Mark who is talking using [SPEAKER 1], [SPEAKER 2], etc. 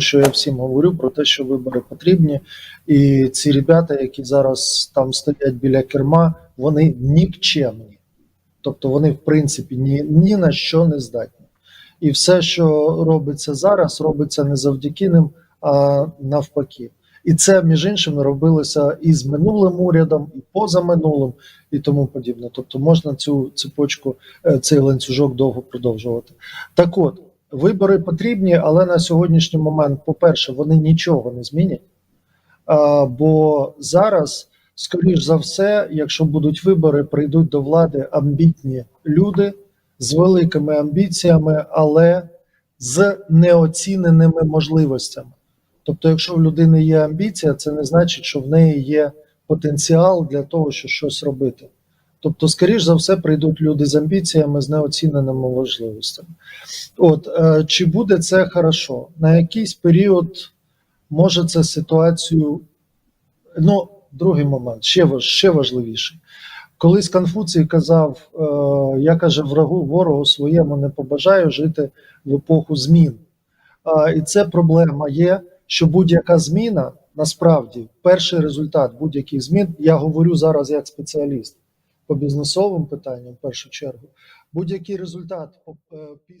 [SPEAKER 1] що я всім говорю про те, що вибори потрібні, і ці ребята, які зараз там стоять біля керма, вони нікчемні. Тобто вони, в принципі, ні, ні на що не здатні. І все, що робиться зараз, робиться не завдяки ним, а навпаки. І це, між іншим, робилося і з минулим урядом, і позаминулим, і тому подібне. Тобто можна цю цепочку, е, цей ланцюжок довго продовжувати. Так от, вибори потрібні, але на сьогоднішній момент, по-перше, вони нічого не змінять. Бо зараз, скоріш за все, якщо будуть вибори, прийдуть до влади амбітні люди з великими амбіціями, але з неоціненими можливостями. Тобто, якщо в людини є амбіція, це не значить, що в неї є потенціал для того, щоб щось робити. Тобто, скоріш за все, прийдуть люди з амбіціями, з неоціненими можливостями. От е, чи буде це хорошо? На якийсь період може це ситуацію. Ну, другий момент, ще, важ- ще важливіший. Колись Конфуцій казав: е, я каже, врагу ворогу своєму не побажаю жити в епоху змін. І це проблема є, що будь-яка зміна насправді перший результат будь-яких змін. Я говорю зараз як спеціаліст по бізнесовим питанням, в першу чергу. Будь-який результат по після.